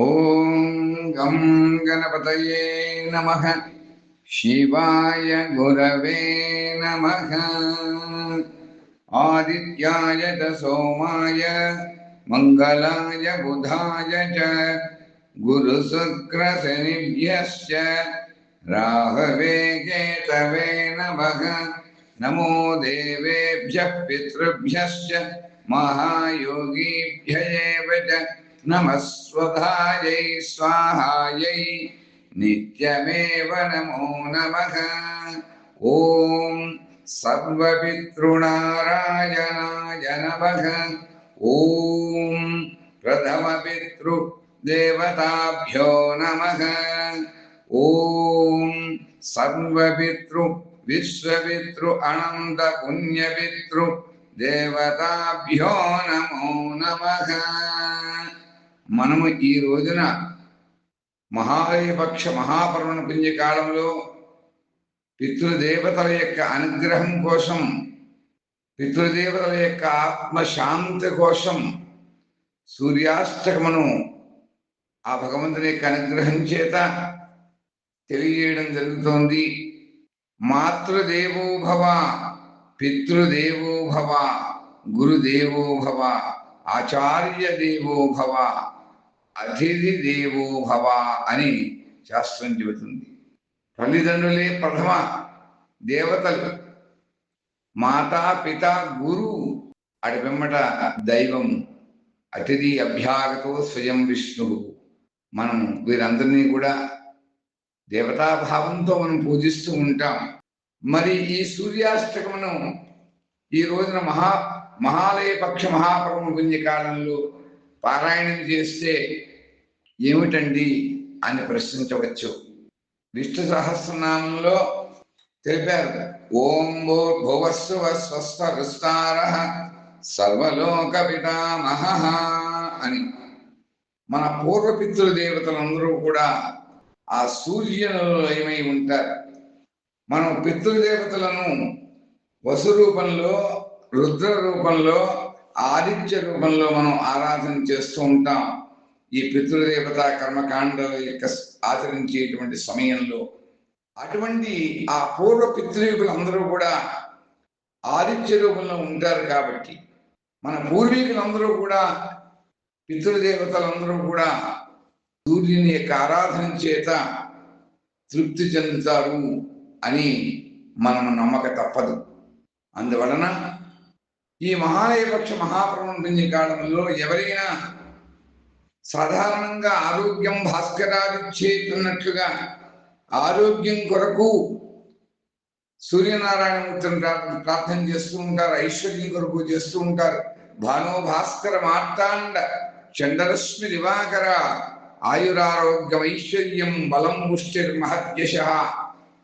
ॐ गं गणपतये नमः। शिवाय गुरवे नमः। आदित्याय च सोमाय मङ्गलाय बुधाय च, गुरुशुक्रशनिभ्यश्च राहवे केतवे नमः। नमो देवेभ्यः पितृभ्यश्च, महायोगीभ्य एव च। नमस्वधायै स्वाहायै नित्यमेव नमो नमः ॐ सर्वपितृणारायणाय नमः ॐ प्रथमपितृदेवताभ्यो नमः ॐ सर्वपितृ विश्वपितृ अनन्दपुण्यपितृ देवताभ्यो नमो नमः మనము ఈ రోజున మహాలయపక్ష మహాపర్వణ పుణ్యకాలంలో పితృదేవతల యొక్క అనుగ్రహం కోసం పితృదేవతల యొక్క ఆత్మశాంతి కోసం సూర్యాష్టకమును ఆ భగవంతుని యొక్క అనుగ్రహం చేత తెలియజేయడం జరుగుతోంది. మాతృదేవో భవ పితృదేవో భవ గురుదేవో భవ ఆచార్య దేవో భవ అతిథి దేవో భవ అని శాస్త్రం చెబుతుంది. తల్లిదండ్రులే ప్రథమ దేవతలు. మాతా పిత గురు అడి దైవం అతిథి అభ్యాగతో స్వయం విష్ణువు. మనం వీరందరినీ కూడా దేవతాభావంతో మనం పూజిస్తూ ఉంటాం. మరి ఈ సూర్యాష్టకమును ఈ రోజున మహా మహాలయ పక్ష మహాపర్వ పుణ్యకాలంలో పారాయణం చేస్తే ఏమిటండి అని ప్రశ్నించవచ్చు. విష్ణు సహస్రనామంలో తెలిపారు ఓం భో భువస్వ స్వస్థ విస్తార సర్వలోక పితామహ అని. మన పూర్వపితృ దేవతలందరూ కూడా ఆ సూర్యునిలో ఏమై ఉంటారు? మనం పితృదేవతలను వసు రూపంలో రుద్ర రూపంలో ఆదిత్య రూపంలో మనం ఆరాధన చేస్తూ ఉంటాం. ఈ పితృదేవత కర్మకాండ యొక్క ఆచరించేటువంటి సమయంలో అటువంటి ఆ పూర్వ పితృయుగులందరూ కూడా ఆదిత్య రూపంలో ఉంటారు కాబట్టి మన పూర్వీకులందరూ కూడా పితృదేవతలందరూ కూడా సూర్యుని యొక్క ఆరాధన చేత తృప్తి చెందుతారు అని మనం నమ్మక తప్పదు. అందువలన ఈ మహాలయపక్ష మహాప్రబంధ కాలంలో ఎవరైనా సాధారణంగా ఆరోగ్యం భాస్కరాదిచ్చేతున్నట్లుగా ఆరోగ్యం కొరకు సూర్యనారాయణమూర్తిని ప్రార్థన చేస్తూ ఉంటారు ఐశ్వర్యం కొరకు చేస్తూ ఉంటారు. భానో భాస్కర మార్తాండ చంద్రరశ్మి దివాకర ఆయురారోగ్యం ఐశ్వర్యం బలం ముష్టిర్ మహద్యశ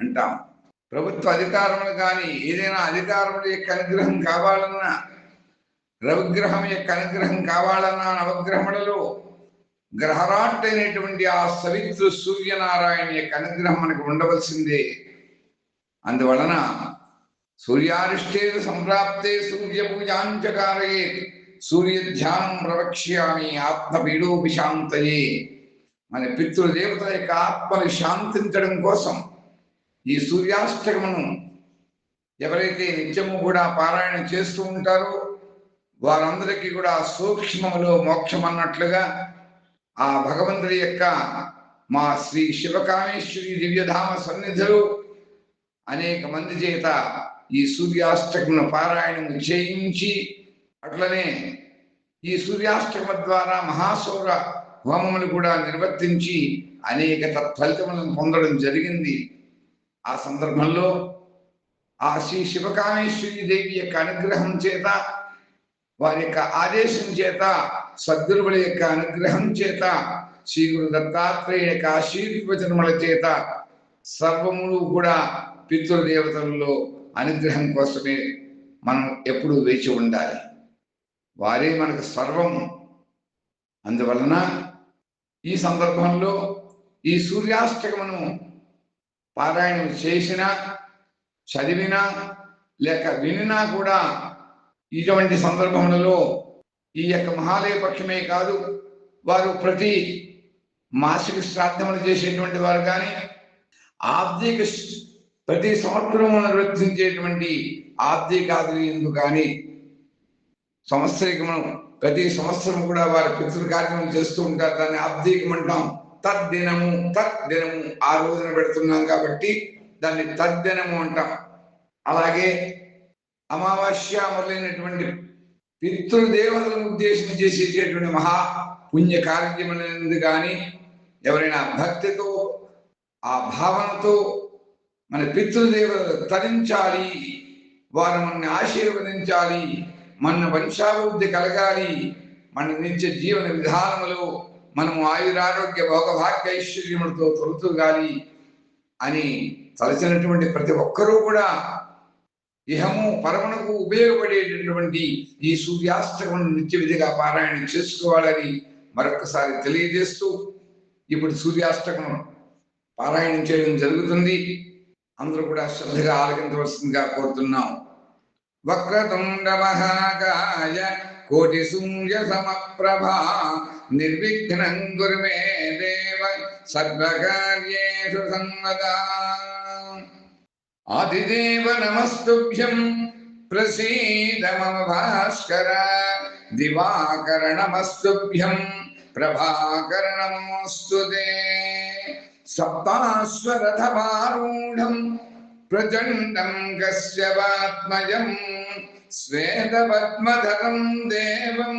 అంటాం. ప్రభుత్వ అధికారములు కానీ ఏదైనా అధికారముల యొక్క అనుగ్రహం కావాలన్నా రవిగ్రహం యొక్క అనుగ్రహం కావాలన్నా నవగ్రహములలో గ్రహరాట్ అయినటువంటి ఆ సవిత్రు సూర్యనారాయణ యొక్క అనుగ్రహం మనకు ఉండవలసిందే. అందువలన సూర్యారిష్టే సంప్రాప్తే సూర్య పూజాంచకారయే సూర్య ధ్యానం ప్రవక్ష్యామి ఆత్మపీడోపిశాంతయే మన పితృదేవత యొక్క ఆత్మని శాంతించడం కోసం ఈ సూర్యాష్టకమును ఎవరైతే నిత్యము కూడా పారాయణ చేస్తూ ఉంటారో వారందరికీ కూడా సూక్ష్మములో మోక్షం అన్నట్లుగా ఆ భగవంతుడి యొక్క మా శ్రీ శివకామేశ్వరి దివ్యధామ సన్నిధిలో అనేక మంది చేత ఈ సూర్యాష్టకమును పారాయణం చేయించి అట్లనే ఈ సూర్యాష్టకమ ద్వారా మహాసౌర హోమములు కూడా నిర్వర్తించి అనేక తత్ఫలితములను పొందడం జరిగింది. ఆ సందర్భంలో ఆ శ్రీ శివకామేశ్వరి దేవి యొక్క అనుగ్రహం చేత వారి యొక్క ఆదేశం చేత సద్గురువుల యొక్క అనుగ్రహం చేత శ్రీ గురు దత్తాత్రేయ యొక్క ఆశీర్వచనముల చేత సర్వములు కూడా పితృదేవతలలో అనుగ్రహం కోసమే మనం ఎప్పుడు వేచి ఉండాలి. వారే మనకు సర్వం. అందువలన ఈ సందర్భంలో ఈ సూర్యాష్టకమును పారాయణం చేసినా చదివినా లేక వినినా కూడా ఇటువంటి సందర్భములలో ఈ యొక్క మహాలయ పక్షమే కాదు వారు ప్రతి మాసిక శ్రాద్ధములు చేసేటువంటి వారు కానీ ఆర్థిక ప్రతి సంవత్సరం నిర్వర్తించేటువంటి ఆబ్దికాదులు ఎందుకు కానీ సంవత్సరికము ప్రతి సంవత్సరం కూడా వారి పితృ కార్యక్రమం చేస్తూ ఉంటారు దాన్ని ఆర్థికం అంటాం తద్దినము తద్దినము ఆ రోజున పెడుతున్నాం కాబట్టి దాన్ని తద్దినము అంటాం. అలాగే అమావాస్య మొదలైనటువంటి పితృదేవతలను ఉద్దేశం చేసేటటువంటి మహా పుణ్య కార్యక్రమం కానీ ఎవరైనా భక్తితో ఆ భావనతో మన పితృదేవతలు తరించాలి వారు మనల్ని ఆశీర్వదించాలి మన వంశాభివృద్ధి కలగాలి మన నిత్య జీవన విధానములో మనము ఆయురారోగ్య భోగభాగ్య ఐశ్వర్యములతో తొలుతుగాలి అని తలచినటువంటి ప్రతి ఒక్కరూ కూడా ఇహము పరమునకు ఉపయోగపడేటటువంటి ఈ సూర్యాస్తకం నిత్య విధిగా పారాయణం చేసుకోవాలని మరొకసారి తెలియజేస్తూ ఇప్పుడు సూర్యాస్తకం పారాయణం చేయడం జరుగుతుంది. అందరూ కూడా శ్రద్ధగా ఆలకించవలసిందిగా కోరుతున్నాం వక్రతుండ మహాకాయ కోటి సూర్య సమప్రభ నిర్విఘ్నం గురుమే దేవ సర్వకార్యేషు సన్మదా ఆదిదేవ నమస్తుభ్యం ప్రసీద మమ భాస్కర దివాకర నమస్తుభ్యం ప్రభాకర నమోస్తు సప్తాశ్వరథమారూఢం ప్రచండం కశ్యవాత్మయం శ్వేతపద్మధరం దేవం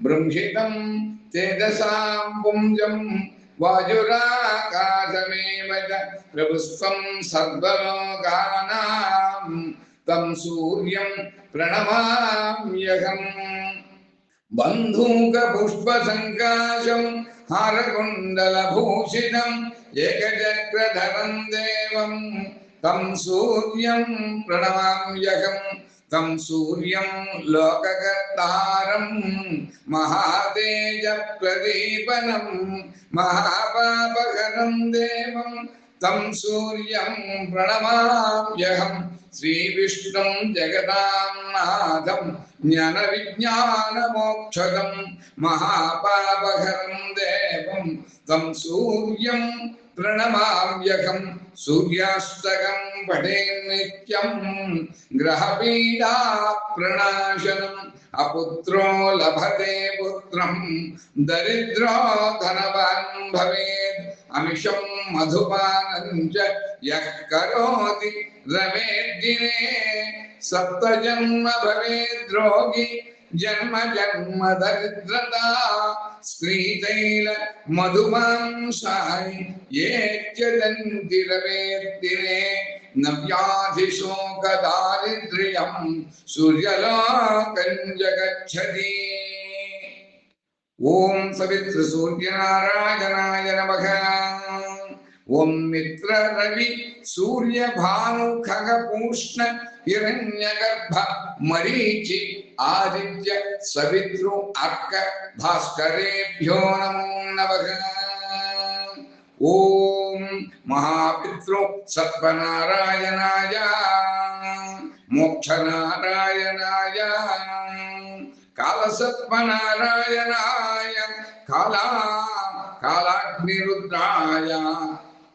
బృంహితం తేజసాం పుంజం వాయురాకాశమేవ చ ప్రభుస్వం సర్వలోకానాం తం సూర్యం ప్రణమామ్యహం. బంధూక పుష్ప సంకాశం హారకుండల హారకుండలభూషితం ఏకచక్రధరం దేవం తం సూర్యం ప్రణమామ్యహం. తం సూర్యం లోకగర్తారం మహాతేజ ప్రదీపనం మహాపాపకరం దేవం తం సూర్యం ప్రణమామ్యహం. శ్రీవిష్ణుం జగదాన్నాథం జ్ఞాన విజ్ఞాన మోక్షదం మహాపాపహరం దేవం తం సూర్యం प्रणमाम्यकं सूर्यास्तकं पठे नित्यं ग्रहपीडा प्रणाशनम्। अपुत्रो लभते पुत्रं, दरिद्रो धनवान् भवेत्। अमिषं मधुपानं च यः करोति रमेद्दिने। सप्तजन्म भवेद्रोगी जन्म जन्म दरिद्रता स्त्रीतैल मधुमांसाय ये चलन्ति रवेत्तिरे न व्याधिशोकदारिद्र्यं सूर्यलोकं जगच्छति ॐ सवितृसूर्यनारायणाय नमः। ॐ मित्र रवि पूष्ण हिरण्यगर्भ मरीचि आदित्य सवित्रु अर्क भास्करेभ्यो नमो नमः। ओम महापितृ सत्पनारायणाय मोक्षनारायणाय कालसत्पनारायणाय काला कालाग्निरुद्राय।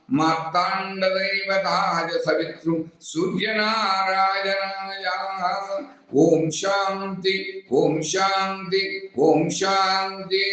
मार्ताण्डदैवताय सूर्य सूर्यनारायणायाः। ओम शान्ति ॐ शान्ति ॐ शान्ति